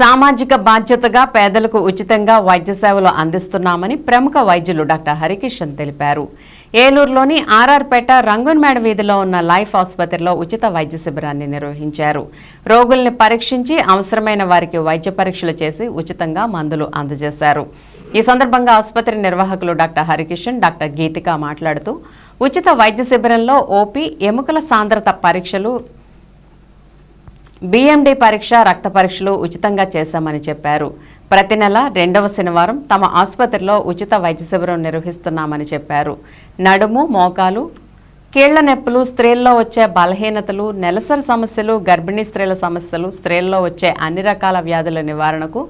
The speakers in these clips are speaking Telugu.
సామాజిక బాధ్యతగా పేదలకు ఉచితంగా వైద్య సేవలు అందిస్తున్నామని ప్రముఖ వైద్యులు డాక్టర్ హరికిషన్ తెలిపారు. ఏలూరులోని ఆర్ఆర్పేట రంగున్మేడ వీధిలో ఉన్న లైఫ్ ఆసుపత్రిలో ఉచిత వైద్య శిబిరాన్ని నిర్వహించారు. రోగుల్ని పరీక్షించి అవసరమైన వారికి వైద్య పరీక్షలు చేసి ఉచితంగా మందులు అందజేశారు. ఈ సందర్భంగా ఆసుపత్రి నిర్వాహకులు డాక్టర్ హరికిషన్ డాక్టర్ గీతిక మాట్లాడుతూ ఉచిత వైద్య శిబిరంలో ఓపీ ఎముకల సాంద్రత పరీక్షలు బీఎండీ పరీక్ష రక్త పరీక్షలు ఉచితంగా చేశామని చెప్పారు. ప్రతి నెల రెండవ శనివారం తమ ఆసుపత్రిలో ఉచిత వైద్య శిబిరం నిర్వహిస్తున్నామని చెప్పారు. నడుము మోకాలు కీళ్ళ నొప్పులు స్త్రీల్లో వచ్చే బలహీనతలు నెలసరి సమస్యలు గర్భిణీ స్త్రీల సమస్యలు స్త్రీల్లో వచ్చే అన్ని రకాల వ్యాధుల నివారణకు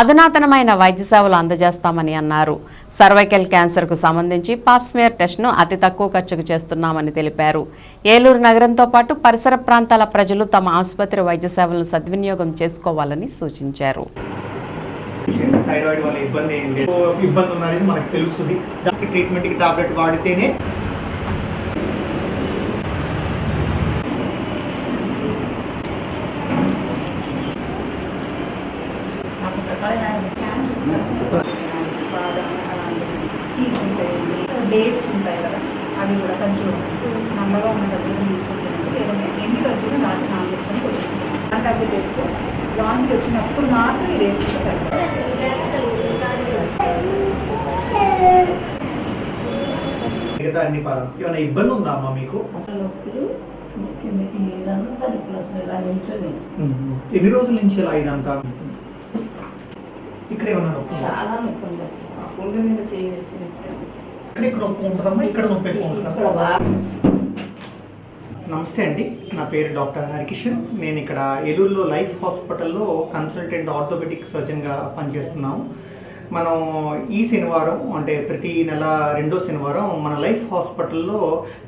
అధునాతనమైన వైద్య సేవలు అందజేస్తామని అన్నారు. సర్వైకల్ క్యాన్సర్కు సంబంధించి పాప్స్మియర్ టెస్ట్ను అతి తక్కువ ఖర్చుకు చేస్తున్నామని తెలిపారు. ఏలూరు నగరంతో పాటు పరిసర ప్రాంతాల ప్రజలు తమ ఆసుపత్రి వైద్య సేవలను సద్వినియోగం చేసుకోవాలని సూచించారు. థైరాయిడ్ వల్ల ఇబ్బంది ఇబ్బంది ఉన్నది మనకు తెలుస్తుంది. ట్రీట్మెంట్కి టాబ్లెట్ వాడితేనే సీడ్స్ ఉంటాయి డేట్స్ ఉంటాయి కదా అవి కూడా కొంచెం నమ్మగా ఉన్న దగ్గర తీసుకుంటానండి లేదంటే ఎన్ని ఖర్చులు నాకు నాలుగు అంటే అవి వేసుకో. లాంగ్ వచ్చినప్పుడు మాత్రం ఇది వేసుకుంటే సరిపోతుంది. మిగతా అన్ని ఏమైనా ఇబ్బంది ఉందా అమ్మా మీకు? అసలు ఇదంతా నొప్పులు అసలు ఇలా నించొని ఎన్ని రోజుల నుంచి ఇలా ఇదంతా? ఇక్కడ ఏమన్నా? చాలా నొప్పి ఉంది అసలు. ఆ మీద చేసేసి అంటే ఇక్కడ నొప్పి ఉంటుందమ్మా ఇక్కడ నొప్పి ఎక్కువ ఉంటుందా ఇక్కడ నమస్తే అండి. నా పేరు డాక్టర్ హరికిషన్. నేను ఇక్కడ ఏలూరులో లైఫ్ హాస్పిటల్లో కన్సల్టెంట్ ఆర్థోపెడిక్ సర్జన్గా పనిచేస్తున్నాము. మనం ఈ శనివారం అంటే ప్రతి నెల రెండో శనివారం మన లైఫ్ హాస్పిటల్లో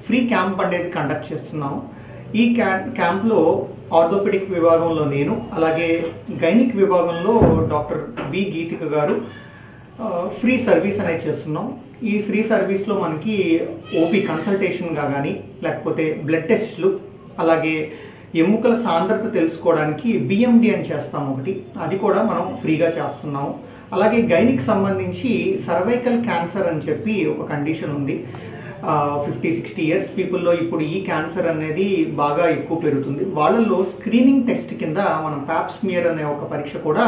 ఫ్రీ క్యాంప్ అనేది కండక్ట్ చేస్తున్నాము. ఈ క్యా క్యాంప్లో ఆర్థోపెడిక్ విభాగంలో నేను అలాగే గైనిక్ విభాగంలో డాక్టర్ బి గీతిక గారు ఫ్రీ సర్వీస్ అనేది చేస్తున్నాం. ఈ ఫ్రీ సర్వీస్లో మనకి ఓపీ కన్సల్టేషన్గా కానీ లేకపోతే బ్లడ్ టెస్ట్లు అలాగే ఎముకల సాంద్రత తెలుసుకోవడానికి బిఎండి అని చేస్తాం ఒకటి. అది కూడా మనం ఫ్రీగా చేస్తున్నాం అలాగే గైనిక్ సంబంధించి సర్వైకల్ క్యాన్సర్ అని చెప్పి ఒక కండిషన్ ఉంది. ఫిఫ్టీ సిక్స్టీ ఇయర్స్ పీపుల్లో ఇప్పుడు ఈ క్యాన్సర్ అనేది బాగా ఎక్కువ పెరుగుతుంది. వాళ్ళల్లో స్క్రీనింగ్ టెస్ట్ కింద మనం ప్యాప్స్మియర్ అనే ఒక పరీక్ష కూడా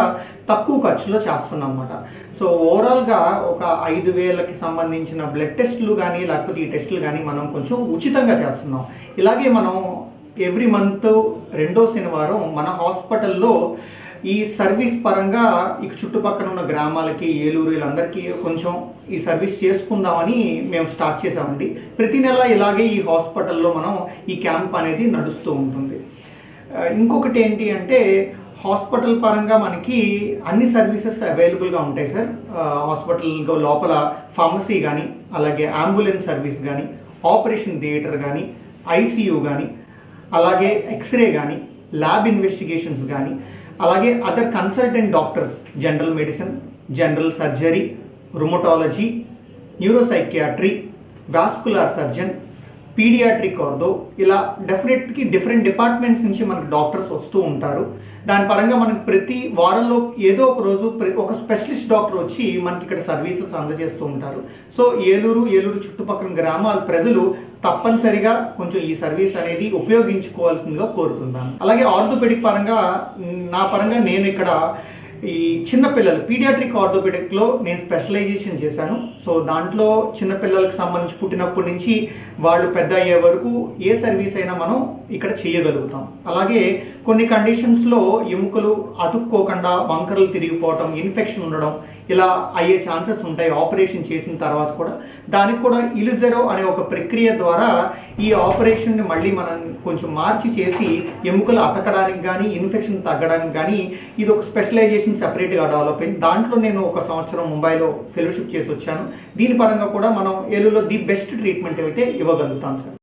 తక్కువ ఖర్చులో చేస్తున్నాం అన్నమాట సో ఓవరాల్గా ఒక ఐదు వేలకి సంబంధించిన బ్లడ్ టెస్టులు కానీ లేకపోతే ఈ టెస్టులు కానీ మనం కొంచెం ఉచితంగా చేస్తున్నాం. ఇలాగే మనం ఎవ్రీ మంత్ రెండో శనివారం మన హాస్పిటల్లో ఈ సర్వీస్ పరంగా ఇక చుట్టుపక్కల ఉన్న గ్రామాలకి ఏలూరు వీళ్ళందరికీ కొంచెం ఈ సర్వీస్ చేసుకుందామని మేము స్టార్ట్ చేసామండి ప్రతి నెల ఇలాగే ఈ హాస్పిటల్లో మనం ఈ క్యాంప్ అనేది నడుస్తూ ఉంటుంది. ఇంకొకటి ఏంటి అంటే హాస్పిటల్ పరంగా మనకి అన్ని సర్వీసెస్ అవైలబుల్గా ఉంటాయి సార్. హాస్పిటల్ లోపల ఫార్మసీ కానీ అలాగే అంబులెన్స్ సర్వీస్ కానీ ఆపరేషన్ థియేటర్ కానీ ఐసీయూ కానీ అలాగే ఎక్స్రే కానీ ల్యాబ్ ఇన్వెస్టిగేషన్స్ కానీ అలాగే other consultant doctors general medicine general surgery rheumatology neuropsychiatry vascular surgeon paediatric ortho ఇలా డెఫినెట్కి డిఫరెంట్ డిపార్ట్మెంట్స్ నుంచి మనకు డాక్టర్స్ వస్తూ ఉంటారు. దాని పరంగా మనకు ప్రతి వారంలో ఏదో ఒక రోజు ఒక స్పెషలిస్ట్ డాక్టర్ వచ్చి మనకి ఇక్కడ సర్వీసెస్ అందజేస్తూ ఉంటారు. సో ఏలూరు ఏలూరు చుట్టుపక్కల గ్రామాల ప్రజలు తప్పనిసరిగా కొంచెం ఈ సర్వీస్ అనేది ఉపయోగించుకోవాల్సిందిగా కోరుతున్నాను. అలాగే ఆర్థోపెడిక్ పరంగా నా పరంగా నేను ఇక్కడ ఈ చిన్నపిల్లలు పీడియాట్రిక్ ఆర్థోపెడిక్లో నేను స్పెషలైజేషన్ చేశాను. సో దాంట్లో చిన్నపిల్లలకు సంబంధించి పుట్టినప్పటి నుంచి వాళ్ళు పెద్ద అయ్యే వరకు ఏ సర్వీస్ అయినా మనం ఇక్కడ చేయగలుగుతాం. అలాగే కొన్ని కండిషన్స్లో ఎముకలు అతుక్కోకుండా వంకరలు తిరిగిపోవటం ఇన్ఫెక్షన్ ఉండడం ఇలా అయ్యే ఛాన్సెస్ ఉంటాయి. ఆపరేషన్ చేసిన తర్వాత కూడా. దానికి కూడా ఇలుజెరో అనే ఒక ప్రక్రియ ద్వారా ఈ ఆపరేషన్ని మళ్ళీ మనం కొంచెం మార్చి చేసి ఎముకలు అతకడానికి కానీ ఇన్ఫెక్షన్ తగ్గడానికి కానీ ఇది ఒక స్పెషలైజేషన్ సెపరేట్గా డెవలప్ అయింది. దాంట్లో నేను ఒక సంవత్సరం ముంబైలో ఫెలోషిప్ చేసి వచ్చాను. దీని పరంగా కూడా మనం ఏలూరులో ది బెస్ట్ ట్రీట్మెంట్ అయితే ఇవ్వగలుగుతాం సార్.